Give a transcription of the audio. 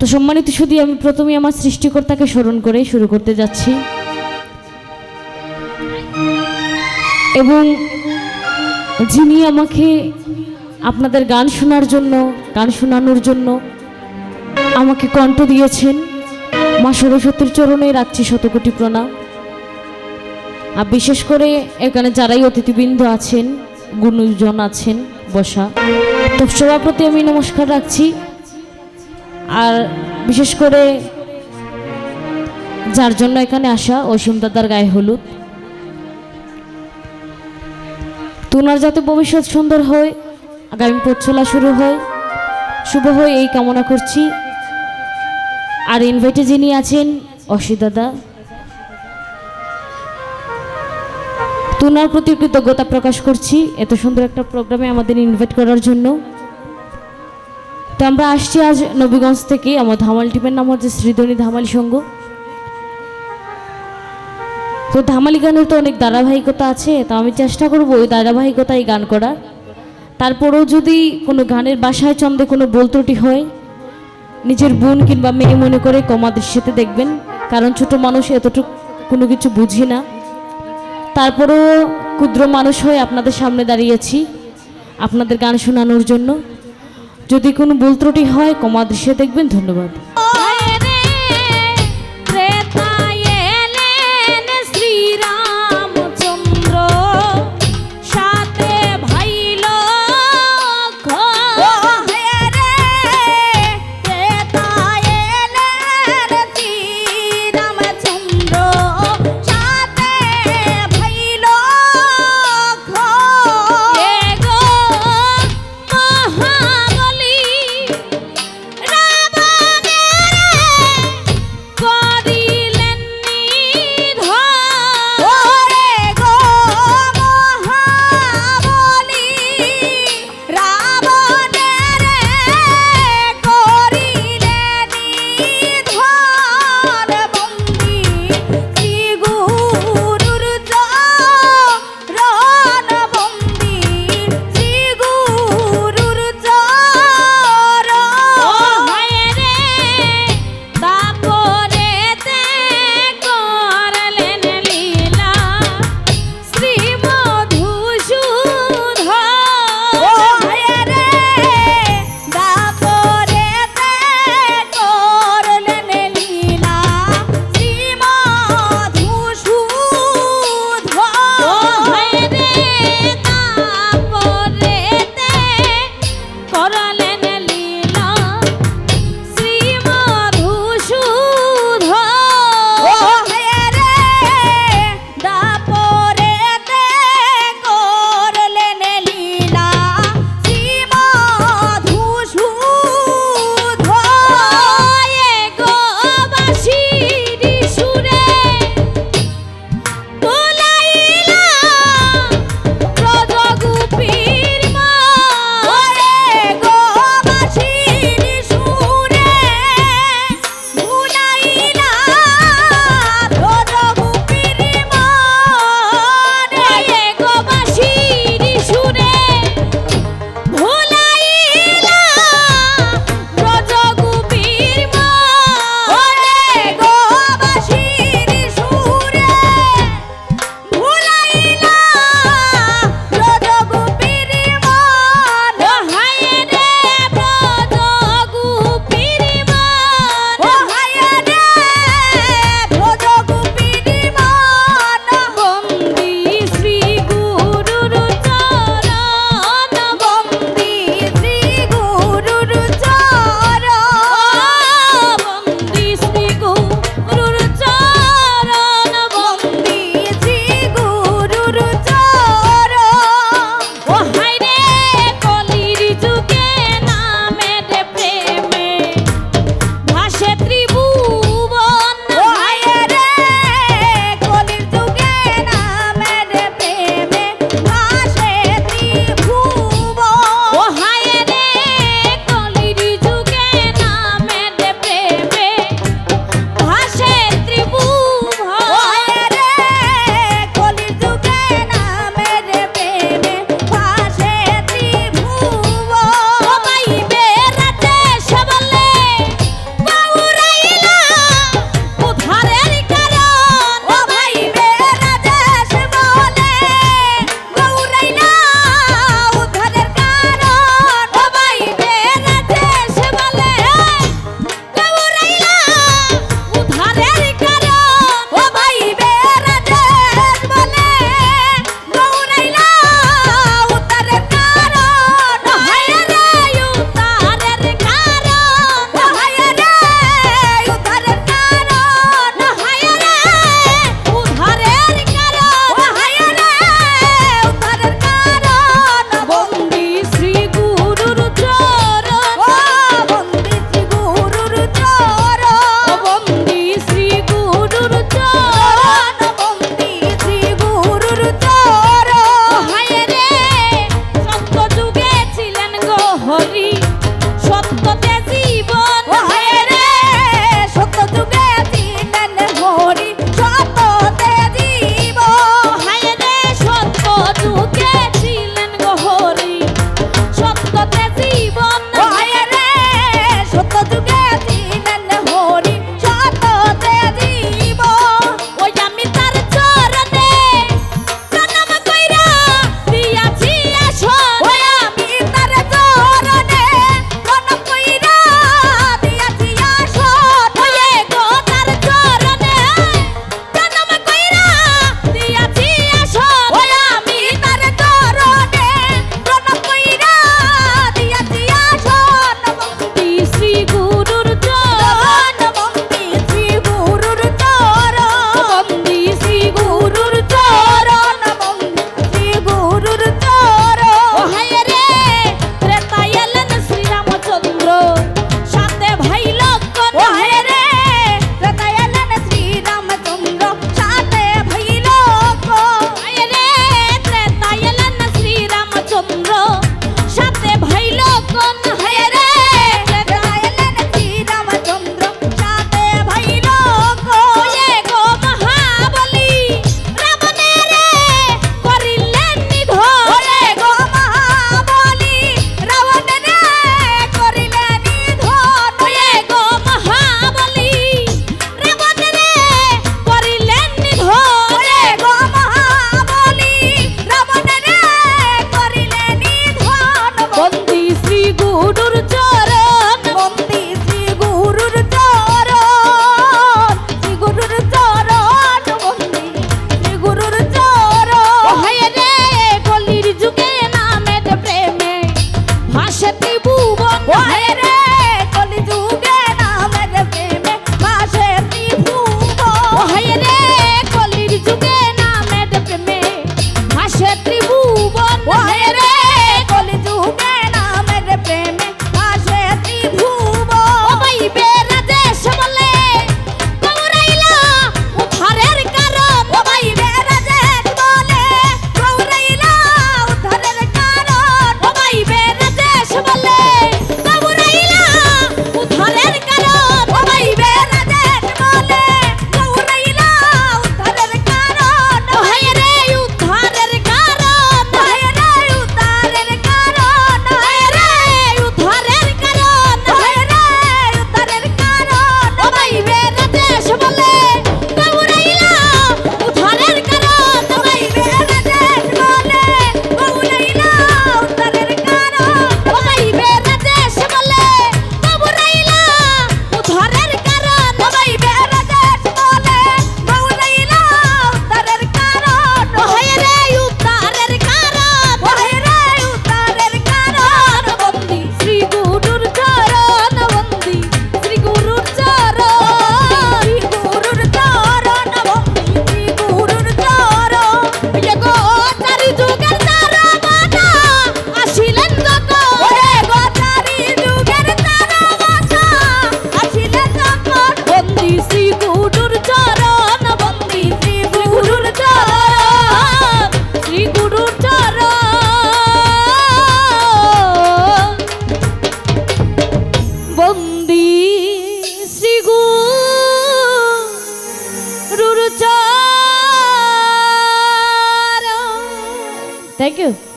তো সম্মানিত শুধু আমি প্রথমে আমার সৃষ্টিকর্তাকে স্মরণ করে শুরু করতে যাচ্ছি। এবং যিনি আমাকে আপনাদের গান শোনার জন্য, গান শোনানোর জন্য আমাকে কণ্ঠ দিয়েছেন, মা সরস্বতীর চরণে রাখছি শতকোটি প্রণাম। আর বিশেষ করে এখানে যারাই অতিথিবৃন্দ আছেন, গুণজন আছেন, বসা, তো সবার প্রতি আমি নমস্কার রাখছি। আর বিশেষ করে যার জন্য এখানে আসা অসীম দাদার গায়ে হলুদ। তোনার যাতে ভবিষ্যৎ সুন্দর হয়, আগামী পথ চলা শুরু হয়, শুভ হয় এই কামনা করছি। আর ইনভাইটে যিনি আছেন অসি দাদা। তোনার প্রতি কৃতজ্ঞতা প্রকাশ করছি, এত সুন্দর একটা প্রোগ্রামে আমাদের ইনভাইট করার জন্য। তো আমরা আসছি আজ নবীগঞ্জ থেকে। আমার ধামাল টিমের নাম হচ্ছে শ্রীধনী ধামালি সঙ্গ তো ধামালি গানের তো অনেক ধারাবাহিকতা আছে, তো আমি চেষ্টা করব ওই ধারাবাহিকতায় গান করার। তারপরেও যদি কোনো গানের বাসায় চন্দে কোনো বল ত্রুটি হয়, নিজের বোন কিংবা মেয়ে মনে করে কমা দৃশ্যতে দেখবেন, কারণ ছোট মানুষ এতটুকু কোনো কিছু বুঝি না। তারপরেও ক্ষুদ্র মানুষ হয়ে আপনাদের সামনে দাঁড়িয়েছি, আপনাদের গান শোনানোর জন্য। যদি কোনো ভুল ত্রুটি হয় কমা দৃশ্যে দেখবেন। ধন্যবাদ। Juguei